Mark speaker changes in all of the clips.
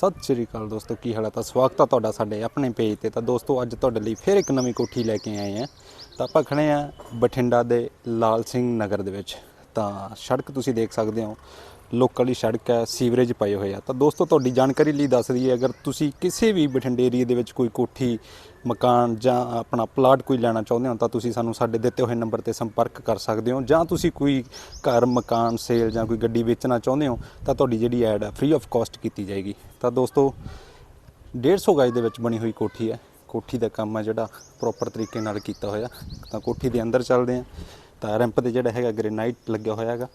Speaker 1: ਸਤਿ ਸ਼੍ਰੀ ਅਕਾਲ ਦੋਸਤੋ, ਕੀ ਹਾਲ ਹੈ ਤਾਂ ਸਵਾਗਤ ਹੈ ਤੁਹਾਡਾ ਸਾਡੇ ਆਪਣੇ ਪੇਜ ਤੇ। ਤਾਂ ਦੋਸਤੋ, ਅੱਜ ਤੁਹਾਡੇ ਲਈ ਫਿਰ ਇੱਕ ਨਵੀਂ ਕੋਠੀ ਲੈ ਕੇ ਆਏ ਹਾਂ ਤਾਂ ਆਪਾਂ ਖੜੇ ਆ ਬਠਿੰਡਾ ਦੇ ਲਾਲ ਸਿੰਘ ਨਗਰ ਦੇ ਵਿੱਚ। ਤਾਂ ਸੜਕ ਤੁਸੀਂ ਦੇਖ ਸਕਦੇ ਹੋ। ਲੋਕਲ ਹੀ ਸੜਕ ਹੈ, ਸੀਵਰੇਜ ਪਏ ਹੋਏ ਆ। ਤਾਂ ਦੋਸਤੋ, ਤੁਹਾਡੀ ਜਾਣਕਾਰੀ ਲਈ ਦੱਸ ਹੈ ਅਗਰ ਤੁਸੀਂ ਕਿਸੇ ਵੀ ਬਠਿੰਡੇ ਏਰੀਏ ਦੇ ਵਿੱਚ ਕੋਈ ਕੋਠੀ, ਮਕਾਨ ਜਾਂ ਆਪਣਾ ਪਲਾਟ ਕੋਈ ਲੈਣਾ ਚਾਹੁੰਦੇ ਹੋ, ਤਾਂ ਤੁਸੀਂ ਸਾਨੂੰ ਸਾਡੇ ਦਿੱਤੇ ਹੋਏ ਨੰਬਰ ਤੇ ਸੰਪਰਕ ਕਰ ਸਕਦੇ ਹੋ। ਜਾਂ ਤੁਸੀਂ ਕੋਈ ਘਰ, ਮਕਾਨ, ਸੇਲ ਜਾਂ ਕੋਈ ਗੱਡੀ ਵੇਚਣਾ ਚਾਹੁੰਦੇ ਹੋ, ਤਾਂ ਤੁਹਾਡੀ ਜਿਹੜੀ ਐਡ ਆ ਫ੍ਰੀ ਆਫ ਕਾਸਟ ਕੀਤੀ ਜਾਏਗੀ। ਤਾਂ ਦੋਸਤੋ 150 ਗਜ ਦੇ ਵਿੱਚ ਬਣੀ ਹੋਈ ਕੋਠੀ ਹੈ। ਕੋਠੀ ਦਾ ਕੰਮ ਹੈ ਜਿਹੜਾ ਪ੍ਰੋਪਰ ਤਰੀਕੇ ਨਾਲ ਕੀਤਾ ਹੋਇਆ। ਤਾਂ ਕੋਠੀ ਦੇ ਅੰਦਰ ਚੱਲਦੇ ਹਾਂ। ਤਾਂ ਰੈਂਪ ਤੇ ਜਿਹੜਾ ਹੈਗਾ ਗ੍ਰੇਨਾਈਟ ਲੱਗਿਆ ਹੋਇਆ ਹੈਗਾ।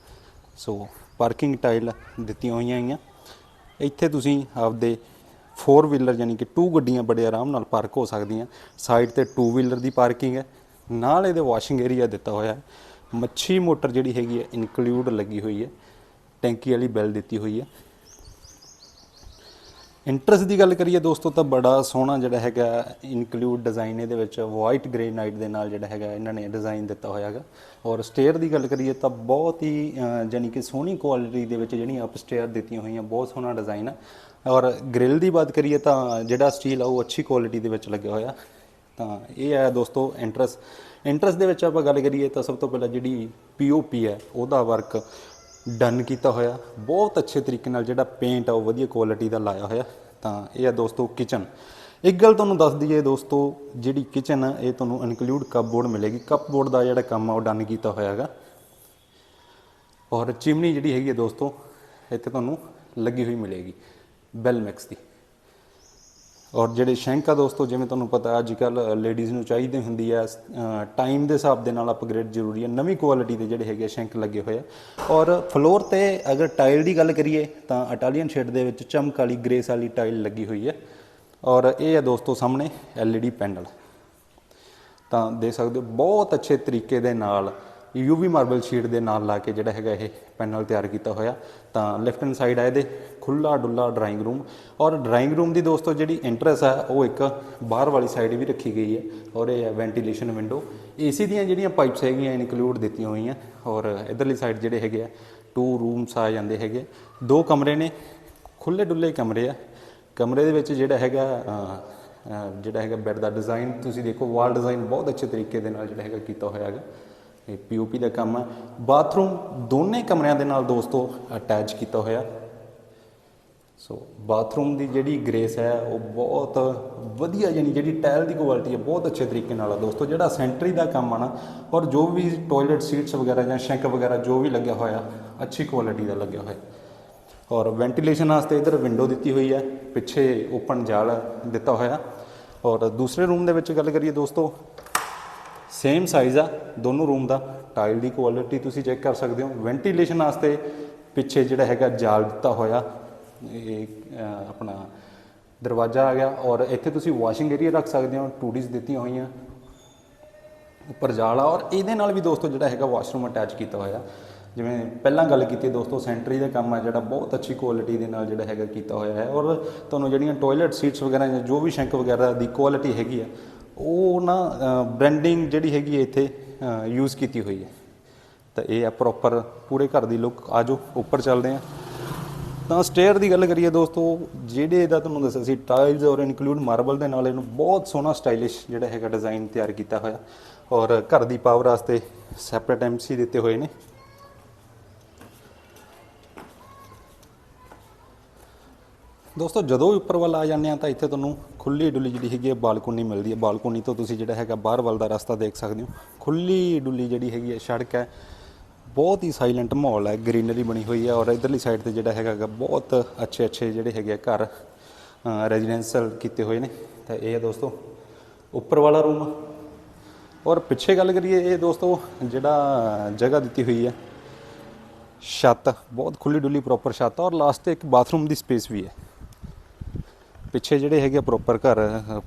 Speaker 1: ਸੋ ਪਾਰਕਿੰਗ ਟਾਈਲ ਦਿੱਤੀਆਂ ਹੋਈਆਂ ਹੈਗੀਆਂ। ਇੱਥੇ ਤੁਸੀਂ ਆਪਦੇ 4 ਵੀਲਰ ਯਾਨੀ ਕਿ 2 ਗੱਡੀਆਂ ਬੜੇ ਆਰਾਮ ਨਾਲ ਪਾਰਕ ਹੋ ਸਕਦੀਆਂ। ਸਾਈਡ ਤੇ 2 ਵੀਲਰ ਦੀ ਪਾਰਕਿੰਗ ਹੈ। ਨਾਲ ਇਹਦੇ ਵਾਸ਼ਿੰਗ ਏਰੀਆ ਦਿੱਤਾ ਹੋਇਆ ਹੈ। ਮੱਛੀ ਮੋਟਰ ਜਿਹੜੀ ਹੈਗੀ ਹੈ ਇਨਕਲੂਡ ਲੱਗੀ ਹੋਈ ਹੈ। ਟੈਂਕੀ ਵਾਲੀ ਬੈਲ ਦਿੱਤੀ ਹੋਈ ਹੈ। ਇੰਟਰਸਟ ਦੀ ਗੱਲ ਕਰੀਏ ਦੋਸਤੋ ਤਾਂ ਬੜਾ ਸੋਹਣਾ ਜਿਹੜਾ ਹੈਗਾ ਇਨਕਲੂਡ ਡਿਜ਼ਾਈਨ ਇਹਦੇ ਵਿੱਚ ਵਾਈਟ ਗ੍ਰੇ ਨਾਈਟ ਦੇ ਨਾਲ ਜਿਹੜਾ ਹੈਗਾ ਇਹਨਾਂ ਨੇ ਡਿਜ਼ਾਈਨ ਦਿੱਤਾ ਹੋਇਆ ਹੈਗਾ। ਔਰ ਸਟੇਅਰ ਦੀ ਗੱਲ ਕਰੀਏ ਤਾਂ ਬਹੁਤ ਹੀ ਅਹ, ਜਾਣੀ ਕਿ ਸੋਹਣੀ ਕੁਆਲਿਟੀ ਦੇ ਵਿੱਚ ਜਿਹੜੀਆਂ ਅਪ ਸਟੇਅਰ ਦਿੱਤੀਆਂ ਹੋਈਆਂ ਬਹੁਤ ਸੋਹਣਾ ਡਿਜ਼ਾਈਨ ਹੈ ਔਰ ਗ੍ਰਿਲ ਦੀ ਬਾਤ ਕਰੀਏ ਤਾਂ ਜਿਹੜਾ ਸਟੀਲ ਆ ਉਹ ਅੱਛੀ ਕੁਆਲਿਟੀ ਦੇ ਵਿੱਚ ਲੱਗਿਆ ਹੋਇਆ। ਤਾਂ ਇਹ ਹੈ ਦੋਸਤੋ ਇੰਟਰਸਟ ਇੰਟਰਸਟ ਦੇ ਵਿੱਚ ਆਪਾਂ ਗੱਲ ਕਰੀਏ ਤਾਂ ਸਭ ਤੋਂ ਪਹਿਲਾਂ ਜਿਹੜੀ ਪੀਓਪੀ ਹੈ ਉਹਦਾ ਵਰਕ ਡਨ ਕੀਤਾ ਹੋਇਆ। ਬਹੁਤ ਅੱਛੇ ਤਰੀਕੇ ਨਾਲ ਜਿਹੜਾ ਪੇਂਟ ਆ ਉਹ ਵਧੀਆ ਕੁਆਲਿਟੀ ਦਾ ਲਾਇਆ ਹੋਇਆ। ਤਾਂ ਇਹ ਆ ਦੋਸਤੋ ਕਿਚਨ ਇੱਕ ਗੱਲ ਤੁਹਾਨੂੰ ਦੱਸ ਦਈਏ ਦੋਸਤੋ, ਜਿਹੜੀ ਕਿਚਨ ਆ, ਇਹ ਤੁਹਾਨੂੰ ਇਨਕਲੂਡ ਕੱਪਬੋਰਡ ਮਿਲੇਗੀ। ਕੱਪਬੋਰਡ ਦਾ ਜਿਹੜਾ ਕੰਮ ਆ ਉਹ ਡਨ ਕੀਤਾ ਹੋਇਆ ਹੈਗਾ। ਔਰ ਚਿਮਨੀ ਜਿਹੜੀ ਹੈਗੀ ਹੈ ਦੋਸਤੋ, ਇੱਥੇ ਤੁਹਾਨੂੰ ਲੱਗੀ ਹੋਈ ਮਿਲੇਗੀ। ਬੈਲ ਮੈਕਸ ਦੀ। ਔਰ ਜਿਹੜੇ ਸ਼ੈਂਕ ਆ ਦੋਸਤੋ, ਜਿਵੇਂ ਤੁਹਾਨੂੰ ਪਤਾ ਅੱਜ ਕੱਲ ਲੇਡੀਜ਼ ਨੂੰ ਚਾਹੀਦੀ ਹੁੰਦੀ ਹੈ ਟਾਈਮ ਦੇ ਹਿਸਾਬ ਦੇ ਨਾਲ ਅਪਗ੍ਰੇਡ ਜ਼ਰੂਰੀ ਹੈ ਨਵੀਂ ਕੁਆਲਿਟੀ ਦੇ ਜਿਹੜੇ ਹੈਗੇ ਸ਼ੈਂਕ ਲੱਗੇ ਹੋਏ ਆ। ਔਰ ਫਲੋਰ ਤੇ ਅਗਰ ਟਾਈਲ ਦੀ ਗੱਲ ਕਰੀਏ, ਤਾਂ ਇਟਾਲੀਅਨ ਸ਼ੇਡ ਦੇ ਵਿੱਚ ਚਮਕ ਵਾਲੀ ਗ੍ਰੇਸ ਵਾਲੀ ਟਾਈਲ ਲੱਗੀ ਹੋਈ ਹੈ ਔਰ ਇਹ ਹੈ ਦੋਸਤੋ ਸਾਹਮਣੇ, LED ਪੈਨਲ ਤਾਂ ਦੇ ਸਕਦੇ ਹੋ, ਬਹੁਤ ਅੱਛੇ ਤਰੀਕੇ ਦੇ ਨਾਲ ਯੂਵੀ ਮਾਰਬਲ ਸ਼ੀਟ ਦੇ ਨਾਲ ਲਾ ਕੇ ਜਿਹੜਾ ਹੈਗਾ ਇਹ ਪੈਨਲ ਤਿਆਰ ਕੀਤਾ ਹੋਇਆ। ਤਾਂ ਲੈਫਟ ਹੈਂਡ ਸਾਈਡ ਹੈ ਇਹਦੇ ਖੁੱਲਾ ਡੁੱਲਾ ਡਰਾਇੰਗ ਰੂਮ ਔਰ ਡਰਾਇੰਗ ਰੂਮ ਦੀ ਦੋਸਤੋ ਜਿਹੜੀ ਐਂਟਰੈਂਸ ਹੈ ਉਹ ਇੱਕ ਬਾਹਰ ਵਾਲੀ ਸਾਈਡ ਵੀ ਰੱਖੀ ਗਈ ਹੈ। ਔਰ ਇਹ ਹੈ ਵੈਂਟੀਲੇਸ਼ਨ ਵਿੰਡੋ ਏਸੀ ਦੀਆਂ ਜਿਹੜੀਆਂ ਪਾਈਪਸ ਹੈਗੀਆਂ ਇਨਕਲੂਡ ਦਿੱਤੀਆਂ ਹੋਈਆਂ। ਔਰ ਇਧਰਲੀ ਸਾਈਡ ਜਿਹੜੇ ਹੈਗੇ ਆ ਟੂ ਰੂਮਸ ਆ ਜਾਂਦੇ ਹੈਗੇ। ਦੋ ਕਮਰੇ ਨੇ ਖੁੱਲੇ ਡੁੱਲੇ ਕਮਰੇ ਆ। ਕਮਰੇ ਦੇ ਵਿੱਚ ਜਿਹੜਾ ਹੈਗਾ ਜਿਹੜਾ ਹੈਗਾ ਬੈੱਡ ਦਾ ਡਿਜ਼ਾਈਨ ਤੁਸੀਂ ਦੇਖੋ ਵਾਲ ਡਿਜ਼ਾਈਨ ਬਹੁਤ ਅੱਛੇ ਤਰੀਕੇ ਦੇ ਨਾਲ ਜਿਹੜਾ ਹੈਗਾ ਕੀਤਾ ਹੋਇਆ ਹੈਗਾ। ਇਹ ਪੀਓਪੀ ਦਾ ਕੰਮ ਹੈ। ਬਾਥਰੂਮ ਦੋਨੇ ਕਮਰਿਆਂ ਦੇ ਨਾਲ ਦੋਸਤੋ ਅਟੈਚ ਕੀਤਾ ਹੋਇਆ। ਸੋ ਬਾਥਰੂਮ ਦੀ ਜਿਹੜੀ ਗ੍ਰੇਸ ਹੈ, ਉਹ ਬਹੁਤ ਵਧੀਆ ਯਾਨੀ ਜਿਹੜੀ ਟਾਇਲ ਦੀ ਕੁਆਲਿਟੀ ਹੈ, ਬਹੁਤ ਅੱਛੇ ਤਰੀਕੇ ਨਾਲ ਆ ਦੋਸਤੋ। ਜਿਹੜਾ ਸੈਂਟਰੀ ਦਾ ਕੰਮ ਆ ਨਾ, ਔਰ ਜੋ ਵੀ ਟਾਇਲਟ ਸੀਟਸ ਵਗੈਰਾ ਜਾਂ ਸ਼ੈਂਕ ਵਗੈਰਾ ਜੋ ਵੀ ਲੱਗਿਆ ਹੋਇਆ, ਅੱਛੀ ਕੁਆਲਿਟੀ ਦਾ ਲੱਗਿਆ ਹੋਇਆ। ਔਰ ਵੈਂਟੀਲੇਸ਼ਨ ਵਾਸਤੇ ਇਧਰ ਵਿੰਡੋ ਦਿੱਤੀ ਹੋਈ ਹੈ, ਪਿੱਛੇ ਓਪਨ ਜਾਲ ਦਿੱਤਾ ਹੋਇਆ। ਔਰ ਦੂਸਰੇ ਰੂਮ ਦੇ ਵਿੱਚ ਗੱਲ ਕਰੀਏ ਦੋਸਤੋ ਸੇਮ ਸਾਈਜ਼ ਆ, ਦੋਨੋਂ ਰੂਮ ਦਾ। ਟਾਈਲ ਦੀ ਕੁਆਲਿਟੀ ਤੁਸੀਂ ਚੈੱਕ ਕਰ ਸਕਦੇ ਹੋ। ਵੈਂਟੀਲੇਸ਼ਨ ਵਾਸਤੇ ਪਿੱਛੇ ਜਿਹੜਾ ਹੈਗਾ ਜਾਲ ਦਿੱਤਾ ਹੋਇਆ, ਇਹ ਆਪਣਾ ਦਰਵਾਜ਼ਾ ਆ ਗਿਆ ਔਰ ਇੱਥੇ ਤੁਸੀਂ ਵਾਸ਼ਿੰਗ ਏਰੀਆ ਰੱਖ ਸਕਦੇ ਹੋ। ਟੂਡੀਜ਼ ਦਿੱਤੀਆਂ ਹੋਈਆਂ ਉੱਪਰ ਜਾਲ ਆ ਔਰ ਇਹਦੇ ਨਾਲ ਵੀ ਦੋਸਤੋ ਜਿਹੜਾ ਹੈਗਾ ਵਾਸ਼ਰੂਮ ਅਟੈਚ ਕੀਤਾ ਹੋਇਆ। ਜਿਵੇਂ ਪਹਿਲਾਂ ਗੱਲ ਕੀਤੀ ਦੋਸਤੋ ਸੈਂਟਰੀ ਦਾ ਕੰਮ ਆ ਜਿਹੜਾ, ਬਹੁਤ ਅੱਛੀ ਕੁਆਲਿਟੀ ਦੇ ਨਾਲ ਜਿਹੜਾ ਹੈਗਾ ਕੀਤਾ ਹੋਇਆ ਹੈ। ਔਰ ਤੁਹਾਨੂੰ ਜਿਹੜੀਆਂ ਟਾਇਲਟ ਸੀਟਸ ਵਗੈਰਾ ਜਾਂ ਜੋ ਵੀ ਸ਼ੈਂਕ ਵਗੈਰਾ ਦੀ ਕੁਆਲਿਟੀ ਹੈਗੀ ਆ ਉਹ ਨਾ ਬ੍ਰਾਂਡਿੰਗ ਜਿਹੜੀ ਹੈਗੀ ਹੈ ਇੱਥੇ ਯੂਜ਼ ਕੀਤੀ ਹੋਈ ਹੈ। ਤਾਂ ਇਹ ਆ ਪ੍ਰੋਪਰ ਪੂਰੇ ਘਰ ਦੀ ਲੁੱਕ ਆਜੋ ਉੱਪਰ ਚੱਲਦੇ ਆ ਤਾਂ ਸਟੇਅਰ ਦੀ ਗੱਲ ਕਰੀਏ ਦੋਸਤੋ, ਜਿਹੜੇ ਇਹਦਾ ਤੁਹਾਨੂੰ ਦੱਸਿਆ ਸੀ ਟਾਈਲਸ ਔਰ ਇਨਕਲੂਡ ਮਾਰਬਲ ਦੇ ਨਾਲ ਇਹਨੂੰ ਬਹੁਤ ਸੋਹਣਾ ਸਟਾਈਲਿਸ਼ ਜਿਹੜਾ ਹੈਗਾ ਡਿਜ਼ਾਈਨ ਤਿਆਰ ਕੀਤਾ ਹੋਇਆ। ਔਰ ਘਰ ਦੀ ਪਾਵਰ ਵਾਸਤੇ ਸੈਪਰੇਟ ਐਮਸੀ ਦਿੱਤੇ ਹੋਏ ਨੇ। ਦੋਸਤੋ, ਜਦੋਂ ਵੀ ਉੱਪਰ ਵੱਲ ਆ ਜਾਂਦੇ ਆ ਤਾਂ ਇੱਥੇ ਤੁਹਾਨੂੰ ਖੁੱਲੀ ਡੁੱਲੀ ਜਿਹੜੀ ਹੈਗੀ ਹੈ, ਬਾਲਕੋਨੀ ਮਿਲਦੀ ਹੈ। ਬਾਲਕੋਨੀ ਤੋਂ ਤੁਸੀਂ ਜਿਹੜਾ ਹੈਗਾ, ਬਾਹਰ ਵੱਲ ਦਾ ਰਸਤਾ ਦੇਖ ਸਕਦੇ ਹੋ। ਖੁੱਲੀ ਡੁੱਲੀ ਜਿਹੜੀ ਹੈਗੀ ਹੈ, ਸੜਕ ਹੈ। ਬਹੁਤ ਹੀ ਸਾਇਲੈਂਟ ਮਾਹੌਲ ਹੈ। ਗ੍ਰੀਨਰੀ ਬਣੀ ਹੋਈ ਹੈ ਔਰ ਇਧਰਲੀ ਸਾਈਡ ਤੇ ਜਿਹੜਾ ਹੈਗਾ ਗਾ, ਬਹੁਤ ਅੱਛੇ ਅੱਛੇ ਜਿਹੜੇ ਹੈਗੇ ਆ ਘਰ ਰੈਜ਼ੀਡੈਂਸ਼ੀਅਲ ਕੀਤੇ ਹੋਏ ਨੇ। ਤਾਂ ਇਹ ਹੈ ਦੋਸਤੋ, ਉੱਪਰ ਵਾਲਾ ਰੂਮ ਔਰ ਪਿੱਛੇ ਗੱਲ ਕਰੀਏ, ਇਹ ਦੋਸਤੋ ਜਿਹੜਾ ਜਗ੍ਹਾ ਦਿੱਤੀ ਹੋਈ ਹੈ, ਛੱਤ। ਬਹੁਤ ਖੁੱਲੀ ਡੁੱਲੀ ਪ੍ਰੋਪਰ ਛੱਤ। ਔਰ ਲਾਸਟ ਤੇ ਇੱਕ ਬਾਥਰੂਮ ਦੀ ਸਪੇਸ ਵੀ ਹੈ। ਪਿੱਛੇ ਜਿਹੜੇ ਹੈਗੇ ਪ੍ਰੋਪਰ ਘਰ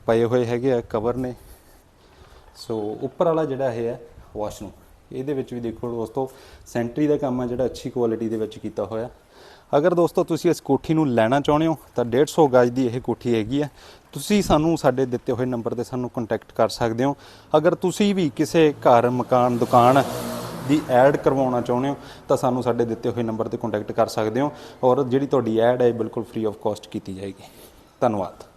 Speaker 1: ਪਏ ਹੋਏ ਹੈਗੇ ਆ ਕਵਰ ਨੇ। ਸੋ ਉੱਪਰ ਵਾਲਾ ਜਿਹੜਾ ਇਹ ਹੈ ਵਾਸ਼ਰੂਮ ਇਹਦੇ ਵਿੱਚ ਵੀ ਦੇਖੋ ਦੋਸਤੋ ਸੈਂਟਰੀ ਦਾ ਕੰਮ ਹੈ ਜਿਹੜਾ ਅੱਛੀ ਕੁਆਲਿਟੀ ਦੇ ਵਿੱਚ ਕੀਤਾ ਹੋਇਆ। ਅਗਰ ਦੋਸਤੋ ਤੁਸੀਂ ਇਸ ਕੋਠੀ ਨੂੰ ਲੈਣਾ ਚਾਹੁੰਦੇ ਹੋ, ਤਾਂ 150 ਗਜ ਦੀ ਇਹ ਕੋਠੀ ਹੈਗੀ ਹੈ ਤੁਸੀਂ ਸਾਨੂੰ ਸਾਡੇ ਦਿੱਤੇ ਹੋਏ ਨੰਬਰ ਤੇ ਸਾਨੂੰ ਕੰਟੈਕਟ ਕਰ ਸਕਦੇ ਹੋ। ਅਗਰ ਤੁਸੀਂ ਵੀ ਕਿਸੇ ਘਰ, ਮਕਾਨ, ਦੁਕਾਨ ਦੀ ਐਡ ਕਰਵਾਉਣਾ ਚਾਹੁੰਦੇ ਹੋ, ਤਾਂ ਸਾਨੂੰ ਸਾਡੇ ਦਿੱਤੇ ਹੋਏ ਨੰਬਰ ਤੇ ਕੰਟੈਕਟ ਕਰ ਸਕਦੇ ਹੋ। ਔਰ ਜਿਹੜੀ ਤੁਹਾਡੀ ਐਡ ਹੈ, ਇਹ ਬਿਲਕੁਲ ਫ੍ਰੀ ਆਫ ਕਾਸਟ ਕੀਤੀ ਜਾਏਗੀ। ਧੰਨਵਾਦ।